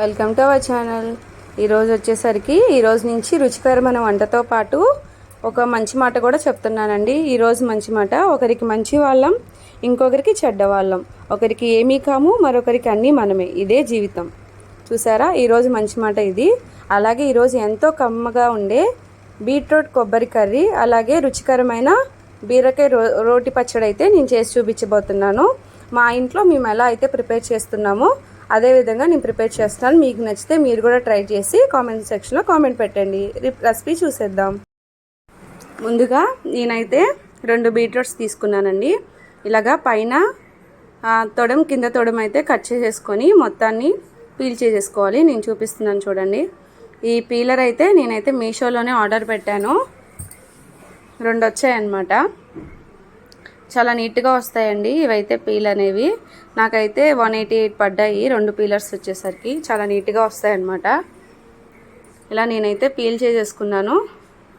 Welcome to our channel ఈరోజు వచ్చేసరికి ఈరోజు నుంచి రుచికరమైన వంటతో పాటు ఒక మంచి మాట కూడా చెప్తున్నానండి. ఈరోజు మంచి మాట ఒకరికి మంచి వాళ్ళం ఇంకొకరికి చెడ్డ వాళ్ళం. ఒకరికి ఏమీ కాము మరొకరికి అన్నీ మనమే. ఇదే జీవితం. చూసారా? ఈరోజు మంచి మాట ఇది. అలాగే ఈరోజు ఎంతో కమ్మగా ఉండే బీట్రూట్ కొబ్బరి కర్రీ అలాగే రుచికరమైన బీరకాయ రో రోటి పచ్చడి అయితే నేను చేసి చూపించబోతున్నాను. మా ఇంట్లో మేము ఎలా అయితే ప్రిపేర్ చేస్తున్నామో అదే విధంగా నేను ప్రిపేర్ చేస్తాను మీకు నచ్చితే మీరు కూడా ట్రై చేసి కామెంట్ సెక్షన్లో కామెంట్ పెట్టండి. రెసిపీ చూసేద్దాం. ముందుగా నేనైతే రెండు బీట్రూట్స్ తీసుకున్నానండి. ఇలాగా పైన తొడం కింద తొడం అయితే కట్ చేసేసుకొని మొత్తాన్ని పీల్ చేసేసుకోవాలి. నేను చూపిస్తున్నాను చూడండి. ఈ పీలర్ అయితే నేనైతే మీషోలోనే ఆర్డర్ పెట్టాను. రెండు వచ్చాయన్నమాట చాలా నీట్గా వస్తాయండి. ఇవైతే పీల్ అనేవి. నాకైతే వన్ ఎయిటీ ఎయిట్ పడ్డాయి. రెండు పీలర్స్ వచ్చేసరికి చాలా నీట్గా వస్తాయన్నమాట. ఇలా నేనైతే పీల్ చేసేసుకున్నాను.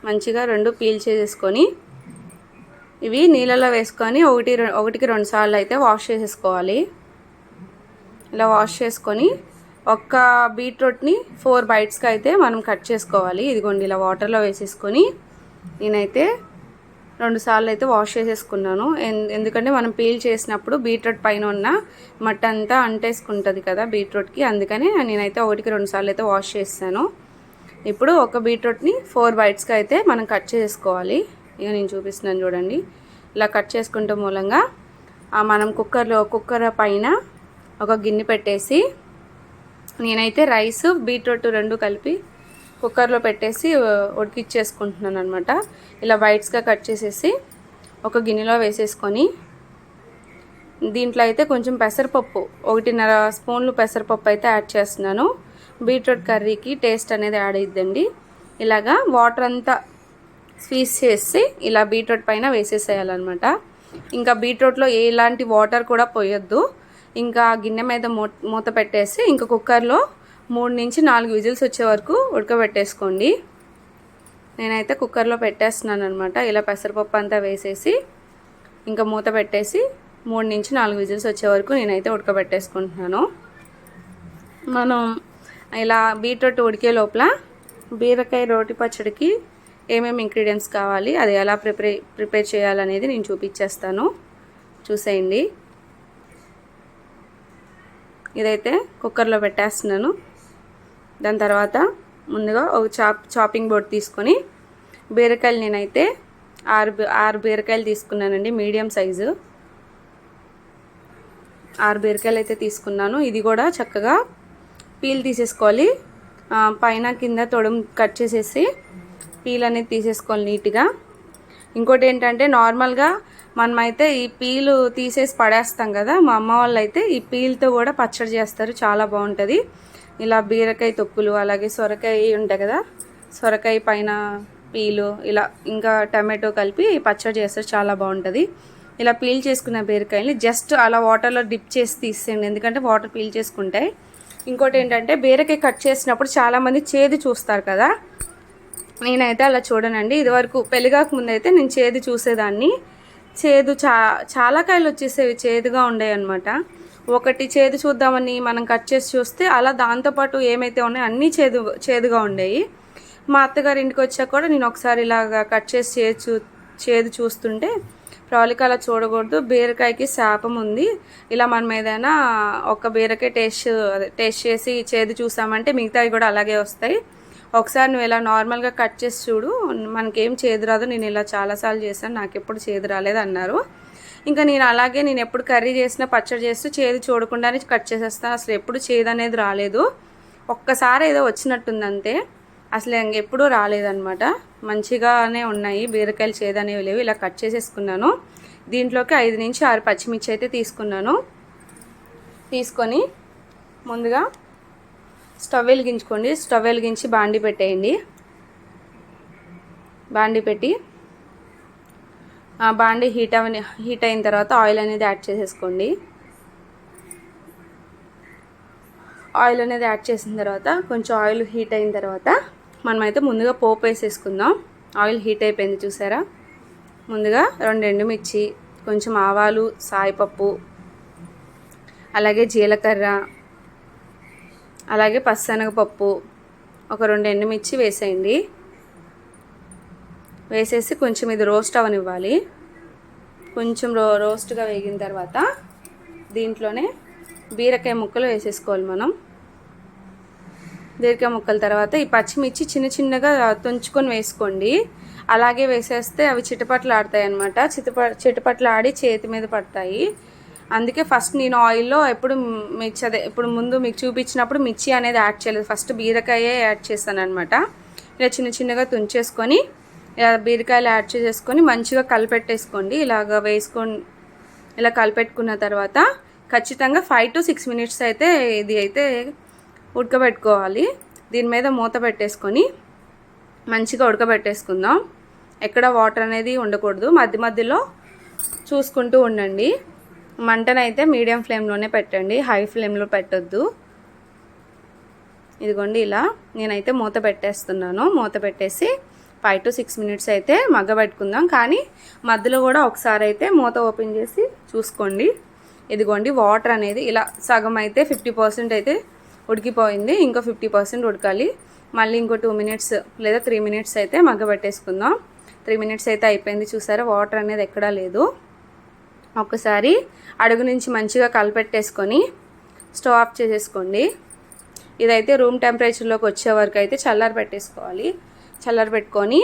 మంచిగా రెండు పీల్ చేసేసుకొని ఇవి నీళ్ళలో వేసుకొని ఒకటి ఒకటికి రెండు సార్లు అయితే వాష్ చేసేసుకోవాలి. ఇలా వాష్ చేసుకొని ఒక్క బీట్రూట్ని ఫోర్ బైట్స్కి అయితే మనం కట్ చేసుకోవాలి. ఇదిగోండి ఇలా వాటర్లో వేసేసుకొని నేనైతే రెండు సార్లు అయితే వాష్ చేసేసుకున్నాను. ఎన్- ఎందుకంటే మనం పీల్ చేసినప్పుడు బీట్రూట్ పైన ఉన్న మట్టి అంతా అంటేసుకుంటుంది కదా బీట్రూట్కి. అందుకని నేనైతే ఒకటికి రెండు సార్లు అయితే వాష్ చేస్తాను. ఇప్పుడు ఒక బీట్రూట్ని ఫోర్ బైట్స్కి అయితే మనం కట్ చేసుకోవాలి. ఇక నేను చూపిస్తున్నాను చూడండి. ఇలా కట్ చేసుకుంటే మూలంగా మనం కుక్కర్లో కుక్కర్ పైన ఒక గిన్నె పెట్టేసి నేనైతే రైస్ బీట్రూట్ రెండు కలిపి కుక్కర్లో పెట్టేసి ఉడికిచ్చేసుకుంటున్నాను అనమాట ఇలా వైట్స్గా కట్ చేసేసి ఒక గిన్నెలో వేసేసుకొని దీంట్లో అయితే కొంచెం పెసరపప్పు ఒకటిన్నర స్పూన్లు పెసరపప్పు అయితే యాడ్ చేస్తున్నాను. బీట్రూట్ కర్రీకి టేస్ట్ అనేది యాడ్ అయిద్దండి. ఇలాగా వాటర్ అంతా స్వీజ్ చేసి ఇలా బీట్రూట్ పైన వేసేసేయాలన్నమాట. ఇంకా బీట్రూట్లో ఎలాంటి వాటర్ కూడా పోయొద్దు. ఇంకా గిన్నె మీద మూ మూత పెట్టేసి ఇంకా కుక్కర్లో మూడు నుంచి నాలుగు విజిల్స్ వచ్చే వరకు ఉడకబెట్టేసుకోండి. నేనైతే కుక్కర్లో పెట్టేస్తున్నాను అనమాట ఇలా పెసరపప్పు అంతా వేసేసి ఇంకా మూత పెట్టేసి మూడు నుంచి నాలుగు విజిల్స్ వచ్చే వరకు నేనైతే ఉడకబెట్టేసుకుంటున్నాను. మనం ఇలా బీట్రూట్ ఉడికే లోపల బీరకాయ రోటి పచ్చడికి ఏమేమి ఇంగ్రీడియంట్స్ కావాలి అది ఎలా ప్రిపేర్ ప్రిపేర్ చేయాలనేది నేను చూపించేస్తాను. చూసేయండి. ఇదైతే కుక్కర్లో పెట్టేస్తున్నాను. దాని తర్వాత ముందుగా ఒక చాప్ చాపింగ్ బోర్డ్ తీసుకొని బీరకాయలు నేనైతే ఆరు ఆరు బీరకాయలు తీసుకున్నానండి మీడియం సైజు. ఆరు బీరకాయలు అయితే తీసుకున్నాను. ఇది కూడా చక్కగా పీల్ తీసేసుకోవాలి. పైన కింద తొడుము కట్ చేసేసి పీల్ అనేది తీసేసుకోవాలి నీట్గా. ఇంకోటి ఏంటంటే నార్మల్గా మనమైతే ఈ పీలు తీసేసి పడేస్తాం కదా మా అమ్మ వాళ్ళు అయితే ఈ పీల్తో కూడా పచ్చడి చేస్తారు చాలా బాగుంటుంది. ఇలా బీరకాయ తొక్కులు అలాగే సొరకాయ ఉంటాయి కదా సొరకాయ పైన పీలు ఇలా ఇంకా టమాటో కలిపి పచ్చడి చేస్తారు చాలా బాగుంటుంది. ఇలా పీల్ చేసుకున్న బీరకాయని జస్ట్ అలా వాటర్లో డిప్ చేసి తీసేయండి ఎందుకంటే వాటర్ పీల్ చేసుకుంటాయి. ఇంకోటి ఏంటంటే బీరకాయ కట్ చేసినప్పుడు చాలామంది చేదు చూస్తారు కదా. నేనైతే అలా చూడనండి. ఇదివరకు పెళ్ళిగాక ముందు అయితే నేను చేదు చూసేదాన్ని. చేదు చా చాలా కాయలు వచ్చేసేవి చేదుగా ఉండేవి అనమాట ఒకటి చేదు చూద్దామని మనం కట్ చేసి చూస్తే అలా దాంతోపాటు ఏమైతే ఉన్నాయో అన్నీ చేదు చేదుగా ఉండేవి మా అత్తగారి ఇంటికి వచ్చాక కూడా నేను ఒకసారి ఇలాగా కట్ చేసి చేదు చూ చేదు చూస్తుంటే ప్రాలిక అలా చూడకూడదు. బీరకాయకి శాపం ఉంది. ఇలా మనం ఏదైనా ఒక బీరకాయ టేస్ట్ టేస్ట్ చేసి చేదు చూసామంటే మిగతావి కూడా అలాగే వస్తాయి. ఒకసారి నువ్వు ఇలా నార్మల్గా కట్ చేసి చూడు. మనకేం చేదు రాదు. నేను ఇలా చాలాసార్లు చేశాను. నాకు ఎప్పుడు చేదు రాలేదు అన్నారు. ఇంకా నేను అలాగే నేను ఎప్పుడు కర్రీ చేసినా పచ్చడి చేస్తూ చేదు చూడకుండానే కట్ చేసేస్తాను. అసలు ఎప్పుడు చేదు అనేది రాలేదు. ఒక్కసారి ఏదో వచ్చినట్టుంది అంతే అసలు ఎప్పుడూ రాలేదనమాట మంచిగానే ఉన్నాయి. బీరకాయలు చేదు అనేవి లేవు. ఇలా కట్ చేసేసుకున్నాను. దీంట్లోకి ఐదు నుంచి ఆరు పచ్చిమిర్చి అయితే తీసుకున్నాను. తీసుకొని ముందుగా స్టవ్ వెలిగించుకోండి. స్టవ్ వెలిగించి బాండి పెట్టేయండి. బాండి పెట్టి బాండి హీట్ అవని హీట్ అయిన తర్వాత ఆయిల్ అనేది యాడ్ చేసేసుకోండి. ఆయిల్ అనేది యాడ్ చేసిన తర్వాత కొంచెం ఆయిల్ హీట్ అయిన తర్వాత మనమైతే ముందుగా పోపు వేసేసుకుందాం. ఆయిల్ హీట్ అయిపోయింది చూసారా? ముందుగా రెండు ఎండుమిర్చి కొంచెం ఆవాలు సాయిపప్పు అలాగే జీలకర్ర అలాగే పచ్చనగపప్పు ఒక రెండు ఎండుమిర్చి వేసేయండి. వేసేసి కొంచెం ఇది రోస్ట్ అవనివ్వాలి. కొంచెం రో రోస్ట్గా వేగిన తర్వాత దీంట్లోనే బీరకాయ ముక్కలు వేసేసుకోవాలి మనం. బీరకాయ ముక్కల తర్వాత ఈ పచ్చిమిర్చి చిన్న చిన్నగా తుంచుకొని వేసుకోండి. అలాగే వేసేస్తే అవి చిటపట్లు ఆడతాయి అనమాట చిటప చిటపట్లు ఆడి చేతి మీద పడతాయి. అందుకే ఫస్ట్ నేను ఆయిల్లో ఎప్పుడు మిర్చి అదే ఇప్పుడు ముందు మీకు చూపించినప్పుడు మిర్చి అనేది యాడ్ చేయలేదు. ఫస్ట్ బీరకాయే యాడ్ చేస్తాను అనమాట ఇలా చిన్న చిన్నగా తుంచేసుకొని బీరకాయలు యాడ్ చేసేసుకొని మంచిగా కలిపెట్టేసుకోండి. ఇలాగ వేసుకొని ఇలా కలిపెట్టుకున్న తర్వాత ఖచ్చితంగా ఫైవ్ టు సిక్స్ మినిట్స్ అయితే ఇది అయితే ఉడకబెట్టుకోవాలి. దీని మీద మూత పెట్టేసుకొని మంచిగా ఉడకబెట్టేసుకుందాం. ఎక్కడ వాటర్ అనేది ఉండకూడదు. మధ్య మధ్యలో చూసుకుంటూ ఉండండి. మంటనైతే మీడియం ఫ్లేమ్లోనే పెట్టండి. హై ఫ్లేమ్లో పెట్టొద్దు. ఇదిగోండి ఇలా నేనైతే మూత పెట్టేస్తున్నాను. మూత పెట్టేసి ఫైవ్ టు సిక్స్ మినిట్స్ అయితే మగ్గబెట్టుకుందాం. కానీ మధ్యలో కూడా ఒకసారి అయితే మూత ఓపెన్ చేసి చూసుకోండి. ఇదిగోండి వాటర్ అనేది ఇలా సగం అయితే ఫిఫ్టీ పర్సెంట్ అయితే ఉడికిపోయింది. ఇంకో ఫిఫ్టీ పర్సెంట్ ఉడకాలి. మళ్ళీ ఇంకో టూ మినిట్స్ లేదా త్రీ మినిట్స్ అయితే మగ్గబెట్టేసుకుందాం. త్రీ మినిట్స్ అయితే అయిపోయింది చూసారా వాటర్ అనేది ఎక్కడా లేదు. ఒకసారి అడుగు నుంచి మంచిగా కలిపెట్టేసుకొని స్టవ్ ఆఫ్ చేసేసుకోండి. ఇదైతే రూమ్ టెంపరేచర్లోకి వచ్చే వరకు అయితే చల్లారి పెట్టేసుకోవాలి చల్లర పెట్టుకొని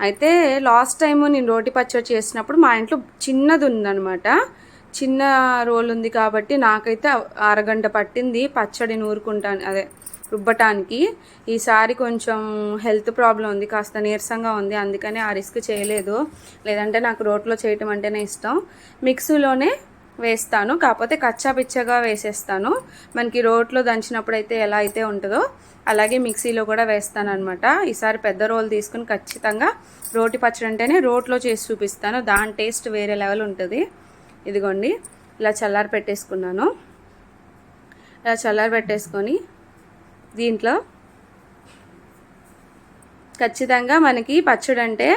అయితే లాస్ట్ టైం నేను రోటి పచ్చడి చేసినప్పుడు మా ఇంట్లో చిన్నది ఉందనమాట చిన్న రోల్ ఉంది కాబట్టి నాకైతే అరగంట పట్టింది పచ్చడి నూరుకుంటాను అదే రుబ్బటానికి. ఈసారి కొంచెం హెల్త్ ప్రాబ్లం ఉంది కాస్త నీరసంగా ఉంది అందుకనే ఆ రిస్క్ చేయలేదు. లేదంటే నాకు రోట్లో చేయటం అంటేనే ఇష్టం. మిక్సీలోనే వేస్తాను కాకపోతే కచ్చా పిచ్చగా వేసేస్తాను. మనకి రోట్లో దంచినప్పుడు అయితే ఎలా అయితే ఉంటుందో అలాగే మిక్సీలో కూడా వేస్తాను అనమాట ఈసారి పెద్ద రోల్ తీసుకుని ఖచ్చితంగా రోటి పచ్చడి అంటేనే రోట్లో చేసి చూపిస్తాను. దాని టేస్ట్ వేరే లెవెల్ ఉంటుంది. ఇదిగోండి ఇలా చల్లారి పెట్టేసుకున్నాను. ఇలా చల్లారి పెట్టేసుకొని దీంట్లో ఖచ్చితంగా మనకి పచ్చడి అంటే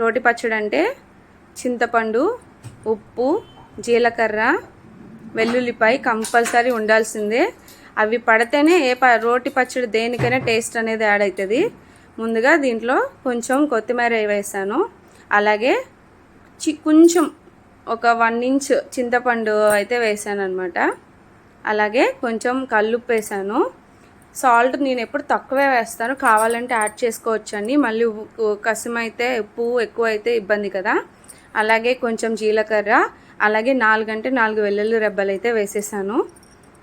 రోటి పచ్చడి అంటే చింతపండు ఉప్పు జీలకర్ర వెల్లుల్లిపాయ కంపల్సరీ ఉండాల్సిందే. అవి పడితేనే ఏ ప రోటి పచ్చడి దేనికైనా టేస్ట్ అనేది యాడ్ అవుతుంది ముందుగా దీంట్లో కొంచెం కొత్తిమీర వేసాను. అలాగే చి కొంచెం ఒక వన్ ఇంచ్ చింతపండు అయితే వేసాను అనమాట అలాగే కొంచెం కల్లుప్పు వేసాను. సాల్ట్ నేను ఎప్పుడు తక్కువే వేస్తాను. కావాలంటే యాడ్ చేసుకోవచ్చండి. మళ్ళీ కసం అయితే ఉప్పు ఎక్కువ అయితే ఇబ్బంది కదా. అలాగే కొంచెం జీలకర్ర అలాగే నాలుగంటే నాలుగు వెల్లుల్లి రెబ్బలు అయితే వేసేసాను.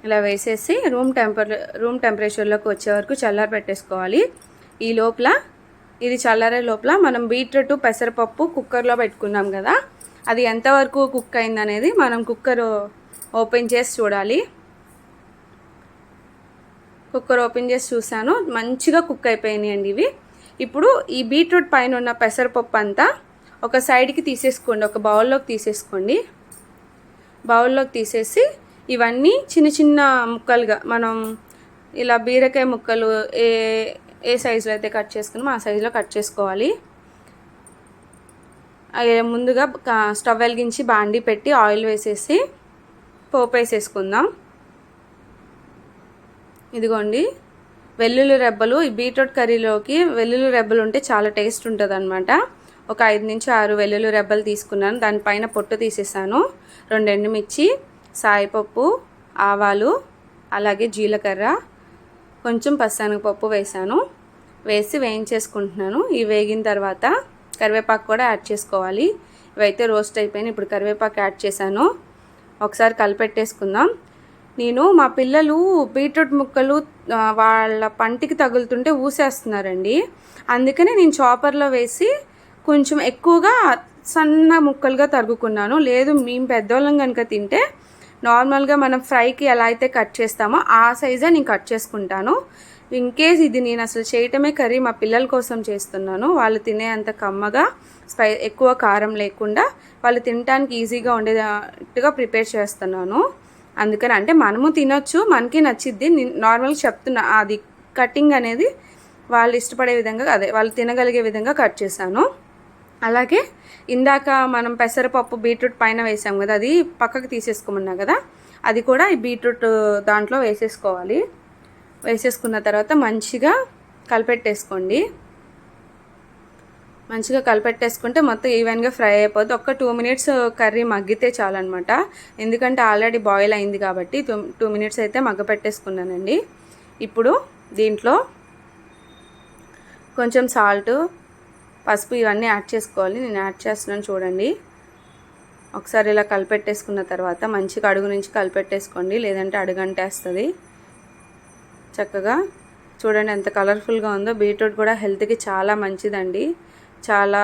ఇలా వేసేసి రూమ్ టెంపర్ రూమ్ టెంపరేచర్లోకి వచ్చే వరకు చల్లార పెట్టేసుకోవాలి. ఈ లోపల ఇది చల్లారే లోపల మనం బీట్రూట్ పెసరపప్పు కుక్కర్లో పెట్టుకున్నాం కదా అది ఎంతవరకు కుక్ అయిందనేది మనం కుక్కర్ ఓపెన్ చేసి చూడాలి. కుక్కర్ ఓపెన్ చేసి చూసాను మంచిగా కుక్ అయిపోయినాయండి ఇవి. ఇప్పుడు ఈ బీట్రూట్ పైన ఉన్న పెసరపప్పు అంతా ఒక సైడ్కి తీసేసుకోండి ఒక బౌల్లోకి తీసేసుకోండి. బౌల్లోకి తీసేసి ఇవన్నీ చిన్న చిన్న ముక్కలుగా మనం ఇలా బీరకాయ ముక్కలు ఏ ఏ సైజులో అయితే కట్ చేసుకున్నామో ఆ సైజులో కట్ చేసుకోవాలి. ముందుగా స్టవ్ వెలిగించి బాండి పెట్టి ఆయిల్ వేసేసి పోపు వేసేసుకుందాం. ఇదిగోండి. వెల్లుల్లి రెబ్బలు ఈ బీట్రూట్ కర్రీలోకి వెల్లుల్లి రెబ్బలు ఉంటే చాలా టేస్ట్ ఉంటుంది అనమాట ఒక ఐదు నుంచి ఆరు వెల్లుల్లి రెబ్బలు తీసుకున్నాను. దానిపైన పొట్టు తీసేసాను. రెండు ఎండుమిర్చి సాయిపప్పు ఆవాలు అలాగే జీలకర్ర కొంచెం పప్పు వేసాను వేసి వేయించేసుకుంటున్నాను. ఇవి వేగిన తర్వాత కరివేపాకు కూడా యాడ్ చేసుకోవాలి. ఇవైతే రోస్ట్ అయిపోయినాయి. ఇప్పుడు కరివేపాకు యాడ్ చేశాను. ఒకసారి కలిపెట్టేసుకుందాం. నేను మా పిల్లలు బీట్రూట్ ముక్కలు వాళ్ళ పంటికి తగులుతుంటే ఊసేస్తున్నారండి. అందుకనే నేను చాపర్లో వేసి కొంచెం ఎక్కువగా సన్న ముక్కలుగా తరుగుకున్నాను. లేదు మేము పెద్దవాళ్ళం కనుక తింటే నార్మల్గా మనం ఫ్రైకి ఎలా అయితే కట్ చేస్తామో ఆ సైజే నేను కట్ చేసుకుంటాను. ఇన్ కేస్ ఇది నేను అసలు చేయటమే కర్రీ మా పిల్లల కోసం చేస్తున్నాను. వాళ్ళు తినే అంత కమ్మగా స్పై ఎక్కువ కారం లేకుండా వాళ్ళు తినడానికి ఈజీగా ఉండేటట్టుగా ప్రిపేర్ చేస్తున్నాను. అందుకని అంటే మనము తినొచ్చు మనకి నచ్చిద్ది. నార్మల్గా చెప్తున్నా అది కటింగ్ అనేది వాళ్ళు ఇష్టపడే విధంగా అదే వాళ్ళు తినగలిగే విధంగా కట్ చేశాను. అలాగే ఇందాక మనం పెసరపప్పు బీట్రూట్ పైన వేసాం కదా అది పక్కకు తీసేసుకోమన్నా కదా అది కూడా ఈ బీట్రూట్ దాంట్లో వేసేసుకోవాలి. వేసేసుకున్న తర్వాత మంచిగా కలిపెట్టేసుకోండి. మంచిగా కలిపెట్టేసుకుంటే మొత్తం ఈవెన్గా ఫ్రై అయిపోద్ది. ఒక్క టూ మినిట్స్ కర్రీ మగ్గితే చాలన్నమాట. ఎందుకంటే ఆల్రెడీ బాయిల్ అయింది కాబట్టి టూ టూ మినిట్స్ అయితే మగ్గ పెట్టేసుకున్నానండి ఇప్పుడు దీంట్లో కొంచెం సాల్ట్ పసుపు ఇవన్నీ యాడ్ చేసుకోవాలి. నేను యాడ్ చేస్తున్నాను చూడండి. ఒకసారి ఇలా కలిపెట్టేసుకున్న తర్వాత మంచిగా అడుగు నుంచి కలిపెట్టేసుకోండి. లేదంటే అడుగంటేస్తుంది. చక్కగా చూడండి ఎంత కలర్ఫుల్గా ఉందో. బీట్రూట్ కూడా హెల్త్కి చాలా మంచిదండి. చాలా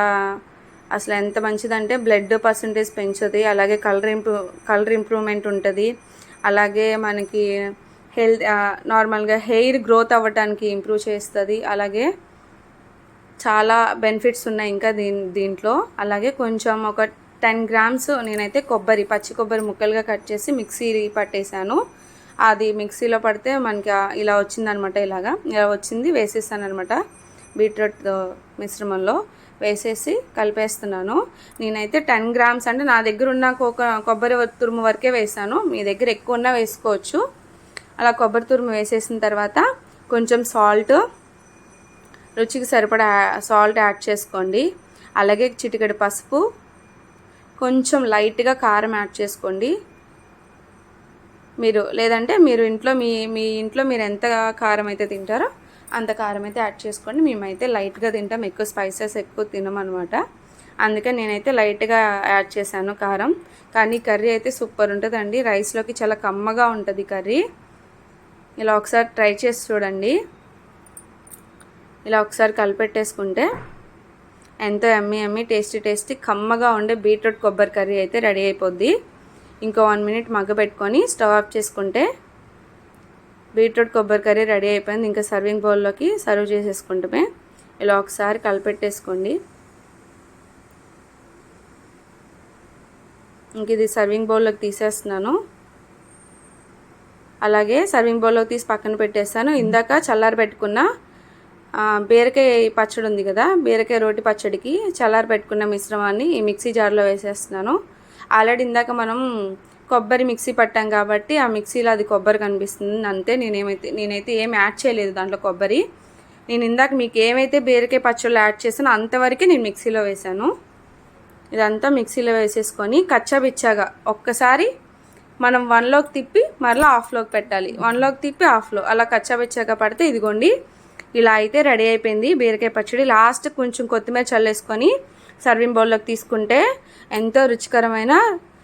అసలు ఎంత మంచిదంటే బ్లడ్ పర్సంటేజ్ పెంచుతుంది. అలాగే కలర్ ఇంప్రూవ్ కలర్ ఇంప్రూవ్మెంట్ ఉంటుంది. అలాగే మనకి హెల్త్ నార్మల్గా హెయిర్ గ్రోత్ అవ్వటానికి ఇంప్రూవ్ చేస్తుంది. అలాగే చాలా బెనిఫిట్స్ ఉన్నాయి ఇంకా దీని దీంట్లో. అలాగే కొంచెం ఒక టెన్ గ్రామ్స్ నేనైతే కొబ్బరి పచ్చి కొబ్బరి ముక్కలుగా కట్ చేసి మిక్సీ పట్టేశాను. అది మిక్సీలో పడితే మనకి ఇలా ఇలా వచ్చిందనమాట ఇలాగా. ఇలా వచ్చింది వేసేసాను అనమాట బీట్రూట్ మిశ్రమంలో. వేసేసి కలిపేస్తున్నాను. నేనైతే టెన్ గ్రామ్స్ అంటే నా దగ్గర ఉన్న కొబ్బరి తురుము వరకే వేసాను. మీ దగ్గర ఎక్కువ ఉన్నా వేసుకోవచ్చు. అలా కొబ్బరి తురుము వేసేసిన తర్వాత కొంచెం సాల్ట్ రుచికి సరిపడా సాల్ట్ యాడ్ చేసుకోండి. అలాగే చిటికెడు పసుపు కొంచెం లైట్గా కారం యాడ్ చేసుకోండి. మీరు లేదంటే మీరు ఇంట్లో మీ మీ ఇంట్లో మీరు ఎంత కారం అయితే తింటారో అంత కారం అయితే యాడ్ చేసుకోండి. మేమైతే లైట్గా తింటాం ఎక్కువ స్పైసెస్ ఎక్కువ తినమనమాట అందుకే నేనైతే లైట్గా యాడ్ చేశాను కారం. కానీ కర్రీ అయితే సూపర్ ఉంటుందండి. రైస్లోకి చాలా కమ్మగా ఉంటుంది కర్రీ. ఇలా ఒకసారి ట్రై చేసి చూడండి. ఇలా ఒకసారి కలిపెట్టేసుకుంటే ఎంతో ఎమ్మి ఎమ్మి టేస్టీ టేస్టీ కమ్మగా ఉండే బీట్రూట్ కొబ్బరి కర్రీ అయితే రెడీ అయిపోద్ది. ఇంకో వన్ మినిట్ మగ్గబెట్టుకొని స్టవ్ ఆఫ్ చేసుకుంటే బీట్రూట్ కొబ్బరి కర్రీ రెడీ అయిపోయింది. ఇంకా సర్వింగ్ బౌల్లోకి సర్వ్ చేసేసుకుంటమే. ఇలా ఒకసారి కలిపెట్టేసుకోండి. ఇంక ఇది సర్వింగ్ బౌల్లోకి తీసేస్తున్నాను. అలాగే సర్వింగ్ బౌల్లోకి తీసి పక్కన పెట్టేస్తాను. ఇందాక చల్లారి పెట్టుకున్న బీరకాయ పచ్చడి ఉంది కదా బీరకాయ రోటి పచ్చడికి చల్లారి పెట్టుకున్న మిశ్రమాన్ని ఈ మిక్సీ జార్లో వేసేస్తున్నాను. ఆల్రెడీ ఇందాక మనం కొబ్బరి మిక్సీ పట్టాం కాబట్టి ఆ మిక్సీలో అది కొబ్బరి కనిపిస్తుంది. అంతే నేనేమైతే నేనైతే ఏం యాడ్ చేయలేదు దాంట్లో కొబ్బరి. నేను ఇందాక మీకు ఏమైతే బీరకాయ పచ్చళ్ళు యాడ్ చేసానో అంతవరకే నేను మిక్సీలో వేశాను. ఇదంతా మిక్సీలో వేసేసుకొని కచ్చాబిచ్చాగా ఒక్కసారి మనం వన్లోకి తిప్పి మరలా ఆఫ్లోకి పెట్టాలి. వన్లోకి తిప్పి ఆఫ్లో అలా కచ్చాబిచ్చాగా పడితే ఇదిగోండి ఇలా అయితే రెడీ అయిపోయింది. బీరకాయ పచ్చడి లాస్ట్ కొంచెం కొత్తిమీర చల్లేసుకొని సర్వింగ్ బౌల్లోకి తీసుకుంటే ఎంతో రుచికరమైన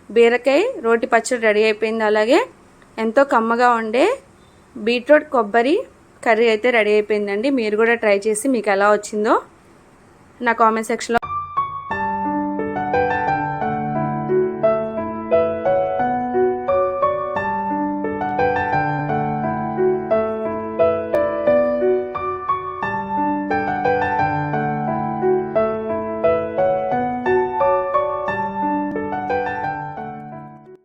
బీరకాయ రోటి పచ్చడి రెడీ అయిపోయింది. అలాగే ఎంతో కమ్మగా ఉండే బీట్రూట్ కొబ్బరి కర్రీ అయితే రెడీ అయిపోయిందండి. మీరు కూడా ట్రై చేసి మీకు ఎలా వచ్చిందో నా కామెంట్ సెక్షన్లో